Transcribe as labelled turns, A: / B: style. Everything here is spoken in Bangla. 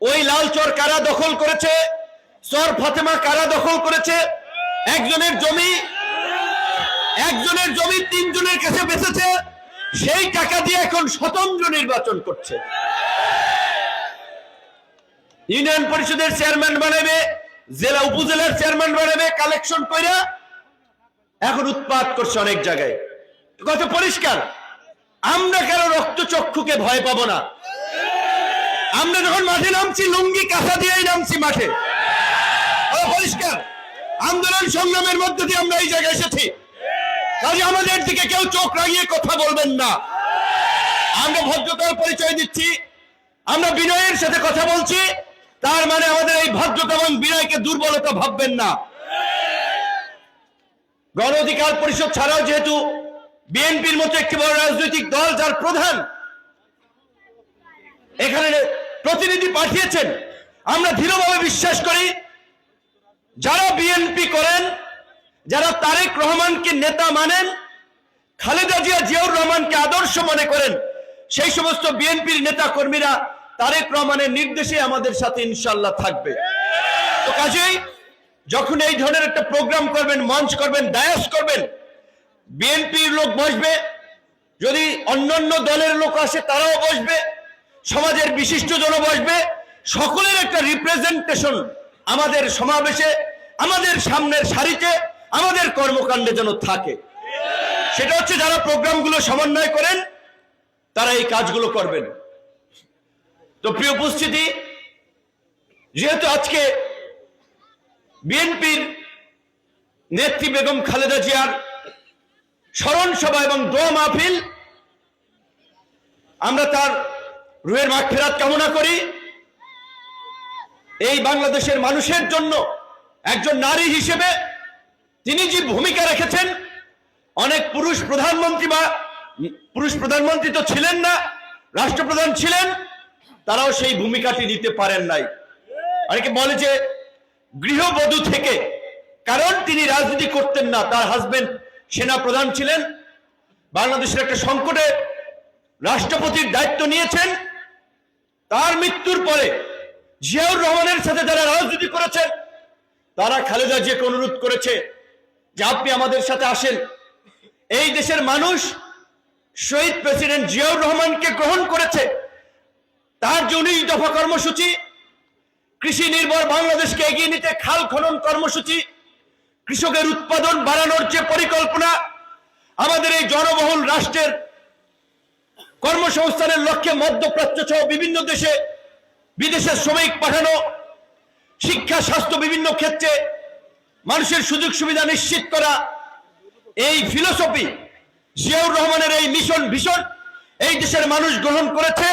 A: ওই লাল চর কারা দখল করেছে? চর ফাতেমা কারা দখল করেছে? একজনের জমি একজনের জমি তিনজনের কাছে বেঁচেছে। সেই টাকা দিয়ে এখন স্বতন্ত্র নির্বাচন করছে। ইউনিয়ন পরিষদের চেয়ারম্যান বানাবে, জেলা উপজেলার চেয়ারম্যান বানাবে, কালেকশন কইরা এখন উৎপাদ করছে অনেক জায়গায়। কত পরিষ্কার। আমরা কারও রক্তচক্ষুকে ভয় পাবো না। আমরা যখন মাঠে নামছি, লুঙ্গি কাঁথা দিয়েই নামছি মাঠে। পরিষ্কার। আন্দোলন সংগ্রামের মধ্য দিয়ে আমরা এই জায়গায় এসেছি। কাজে আমাদের দিকে কেউ চোখ রাঙিয়ে কথা বলবেন না। আমরা ভদ্রতার পরিচয় দিচ্ছি। আমরা বিনয়ের সাথে কথা বলছি। তার মানে আমাদের এই ভদ্রতা এবং বিনয়কে দুর্বলতা ভাববেন না। গণ অধিকার পরিষদ ছাড়াও যেহেতু বিএনপির মতো একটি বড় রাজনৈতিক দল, যার প্রধান এখানে প্রতিনিধি পাঠিয়েছেন। আমরা দৃঢ়ভাবে বিশ্বাস করি, যারা বিএনপি করেন, যারা তারেক রহমানকে নেতা মানেন, খালেদা জিয়া জিয়াউর রহমানকে আদর্শ মনে করেন, সেই সমস্ত বিএনপির নেতা কর্মীরা তারেক রহমানের নির্দেশে আমাদের সাথে ইনশাল্লাহ থাকবে। তো কাজেই যখন এই ধরনের একটা প্রোগ্রাম করবেন, মঞ্চ করবেন, ডায়াস করবেন বিএনপির লোক বসবে। যদি অন্যান্য দলের লোক আসে, তারাও বসবে। সমাজের বিশিষ্ট জন বসবে, সকলের একটা রিপ্রেজেন্টেশন আমাদের সমাবেশে, আমাদের সামনের সারিতে, আমাদের কর্মকাণ্ডে যেন থাকে। সেটা হচ্ছে যারা প্রোগ্রামগুলো সমন্বয় করেন, তারা এই কাজগুলো করবেন। তো প্রিয় উপস্থিতি, যেহেতু আজকে বিএনপির নেত্রী বেগম খালেদা জিয়ার স্মরণ সভা এবং দোয়া মাহফিল, আমরা তার রুহের মাঠ ফেরাত কামনা করি। এই বাংলাদেশের মানুষের জন্য একজন নারী হিসেবে তিনি যে ভূমিকা রেখেছেন, অনেক পুরুষ প্রধানমন্ত্রী বা পুরুষ প্রধানমন্ত্রী তো ছিলেন না, রাষ্ট্রপ্রধান ছিলেন, তারাও সেই ভূমিকাটি নিতে পারেন নাই। অনেকে বলে যে গৃহবধূ থেকে, কারণ তিনি রাজনীতি করতেন না, তার হাজবেন্ড সেনা প্রধান ছিলেন। বাংলাদেশের একটা সংকটে রাষ্ট্রপতির দায়িত্ব নিয়েছেন তার মৃত্যুর পরে জিয়াউর রহমানের সাথে যারা রাজনীতি করেছে, তারা খালেদা জিয়াকে অনুরোধ করেছে যে আপনি আমাদের সাথে আসেন। এই দেশের মানুষ শহীদ প্রেসিডেন্ট জিয়াউর রহমানকে গ্রহণ করেছে। তার উনিশ দফা কর্মসূচি, কৃষি নির্ভর বাংলাদেশকে এগিয়ে নিতে খাল খনন কর্মসূচি, কৃষকের উৎপাদন বাড়ানোর যে পরিকল্পনা, আমাদের এই জনবহুল রাষ্ট্রের কর্মসংস্থানের লক্ষ্যে মধ্যপ্রাচ্য সহ বিভিন্ন দেশে বিদেশের শ্রমিক পাঠানো, শিক্ষা, স্বাস্থ্য বিভিন্ন ক্ষেত্রে মানুষের সুযোগ সুবিধা নিশ্চিত করা, এই ফিলোসফি জিয়াউর রহমানের এই মিশন ভীষণ, এই দেশের মানুষ গ্রহণ করেছে।